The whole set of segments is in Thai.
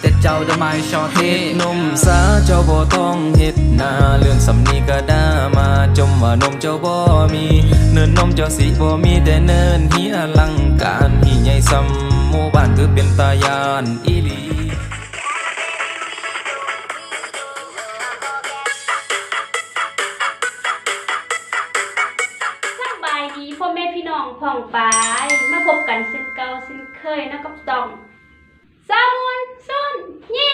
แต่เจ้าจะมาชอเทหนมสาเจ้าบ่ต้องเฮ็ดนาเรื่องสำนีก็ด่ามาจมว่านมเจ้าบ่มีเนินนมเจ้าสิบ่มีแต่เนินเฮียลังการที่ใหญ่ซ้ำหมู่บ้านคือเป็นตายานอีหลีสบายดีพ่อแม่พี่น้องพ่องปาย มาพบกันเช่นเก่าเช่นเคยนะกับตอง สามวนส้นเย่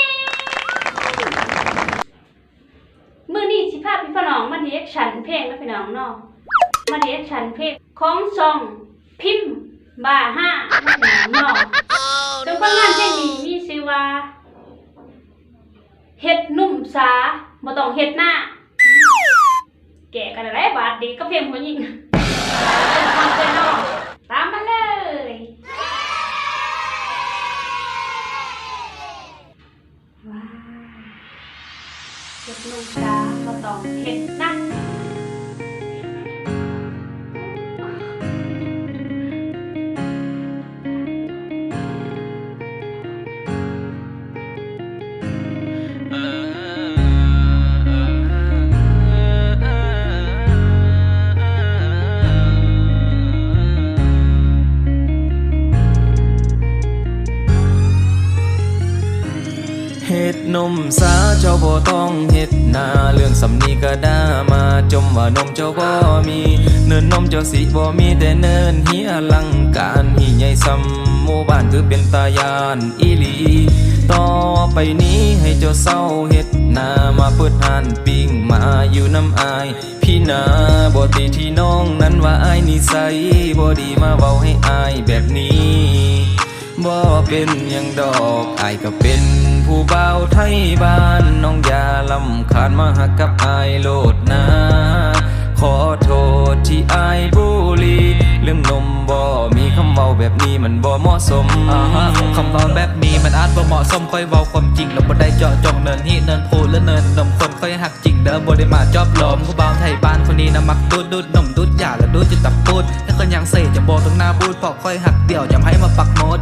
มือนี้สิพาพี่พน้องมาเดีแอคชั่นเพลงนะพี่น้องเนาะมาเดีแอคชั่นเพลงของซองพิมพ์บาห้านะพี่น้องเนาะซึ่งผลงานเพลงนี้มีชื่อว่าเฮ็ดนุ่มสาบ่ต้องเฮ็ดหน้า แก่กันอะไรบาทดีก็เพียงผู้หญิงความเป็นนอก เจ็บลูกตาก็ต้องเห็นนั่น เฮ็ดนมสาเจ้าบ่ต้องเฮ็ดนาเรื่องสำนีก็ด่ามาจมว่านมเจ้าบ่มี เนินนมเจ้าสิบ่มีแต่เนินเฮียลังการที่ใหญ่ซ้ำหมู่บ้านคือเป็นตายานอีหลีต่อไปนี้ให้เจ้าเศร้าเฮ็ดนามาเปิดหานปิ้งมาอยู่น้ำอาย พี่นาบ่ติที่น้องนั้นว่าอายนิสัยบ่ดีมาเว้าให้อายแบบนี้ บ่เป็นยังดอกอายก็เป็นผู้เบาไทยบ้าน น้องยาลำคาญมาหักกับอายโลดนา ขอโทษที่อายบุลีเรื่องนมบ่มีคำเว้าแบบนี้มันบ่เหมาะสมอ่าฮะคำเว้าแบบนี้มันอาจบ่เหมาะสมค่อยเว้าความจริงแล้วบ่ได้เจาะจงเนินที่เนินพูหรือเนินนมคนค่อยหักจริงเด้อบ่ได้มาจอบหลอมผู้บ่าวไทยบ้านคนนี้นะมักดูดดูดนมดูดยาและดูดจุดตับปูดถ้าคนยังเสจะบ่ต้องหน้าบูดเพราะค่อยหักเดี่ยวจำให้มาปักหมด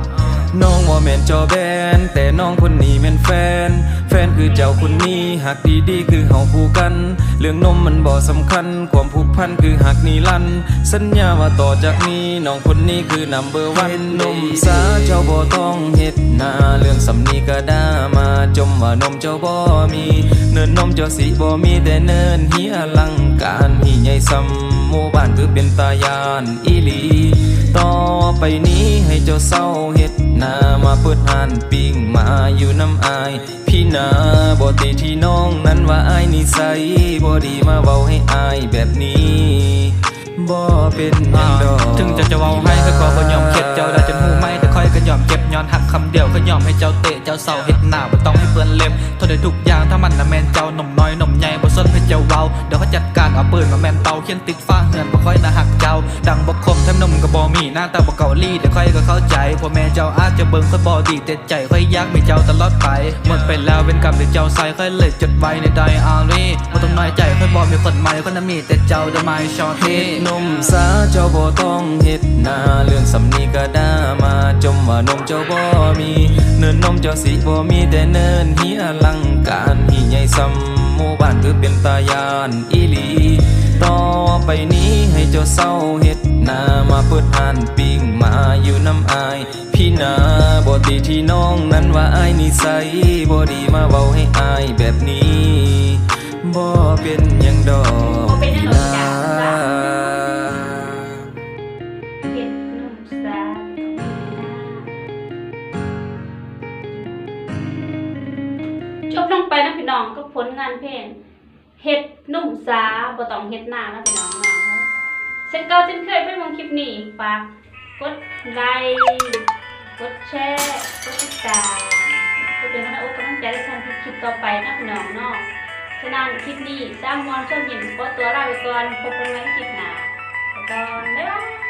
น้องว่าแม่นจอแบนแต่น้องคนนี้แม่นแฟน ฟนคือเจ้าคนนี้หักดีๆคือเฮาคู่กัน เรื่องนมมันบ่สำคัญ ความผูกพันคือหักนิรันสัญญาว่าต่อจากนี้น้องคนนี้คือ number one นนมสาเจ้าบ่ต้องเฮ็ดนาเรื่องสำนีก็ด่ามาจมว่านมเจ้าบ่มี เนินนมเจ้าสิบ่มีแต่เนินเฮียอลังการที่ใหญ่ซ้ำหมู่บ้านคือเป็นตายานอีหลี ต่อไปนี้ให้เจ้าเศร้าเฮ็ดนามาเปิดหานปิ้งมาอยู่น้ำอาย พี่นาบ่ติที่น้องนั้นว่าอายนิสัยบ่ดีมาเว้าให้อายแบบนี้บ่เป็นหยังดอกถึงจะจะเว้าให้ก็ก็บ่ยอมเข็ดเจ้าได้จนหูไม่ ยอมเจ็บย้อนหักคำเดียวก็ยอมให้เจ้าเตะเจ้าเศร้าเฮ็ดหน้าบ่ต้องให้เปื้อนเล็บทนได้ทุกอย่างถ้ามันน่ะแมนเจ้าหนุ่มน้อยหนุ่มใหญ่บ่สนให้เจ้าเว้าเดี๋ยวเขาจัดการเอาปืนมาแมนเตาเขียนติดฟ้าเฮือนบ่ค่อยน่ะหักเจ้า ดังบ่คมแถมนมก็บ่มีหน้าตาบ่เกาหลีเดี๋ยวค่อยก็เข้าใจพ่อแม่เจ้าอาจจะเบิ่งค่อยบ่ดีแต่ใจค่อยยากไมีเจ้าตลอดไปหมดไปแล้วเป็นกรรมที่เจ้าใส่ค่อยเลยจดไว้ในไดอารี่บ่ต้องน้อยใจค่อยบ่มีคนใหม่คนนั้นมีแต่เจ้าเดมายชอเทนมสาเจ้าบ่ต้องเฮ็ดนาเรื่องสำนีก็ด่ามาจมว่านมเจ้าบ่มีเนินนมเจ้าสิบ่มีแต่เนินเฮียอลังการที่ใหญ่ซ้ำหมู่บ้านคือเป็นตายานอีหลีต่อไปนี้ให้เจ้าเศร้าเฮ็ดนามาเปิดหานปิ้งมาอยู่น้ำอาย พี่นาบ่ติที่น้องนั้นว่าอายนิสัยบ่ดีมาเว้าให้อายแบบนี้บ่เป็นหยังดอกบ่เป็นหยังดอก จบลงไปนะพี่น้องก็ผลงานเพลงเห็ดนุ่มสาบ่ต้องเห็ดหน้านะพี่น้องเนาะเช่นเก่าเช่นเคยเพื่อนมองคลิปนี้ฝากกดไลค์กดแชร์กดติดตามเพื่อเป็นกำลังอกกำลังใจในการทำคลิปต่อไปนะพี่น้องเนาะฉะนั้นคลิปนี้สร้างมอนชนหยินก็ตัวลาไปก่อนพบกันใหม่คลิปหน้าไปก่อนบ๊ายบาย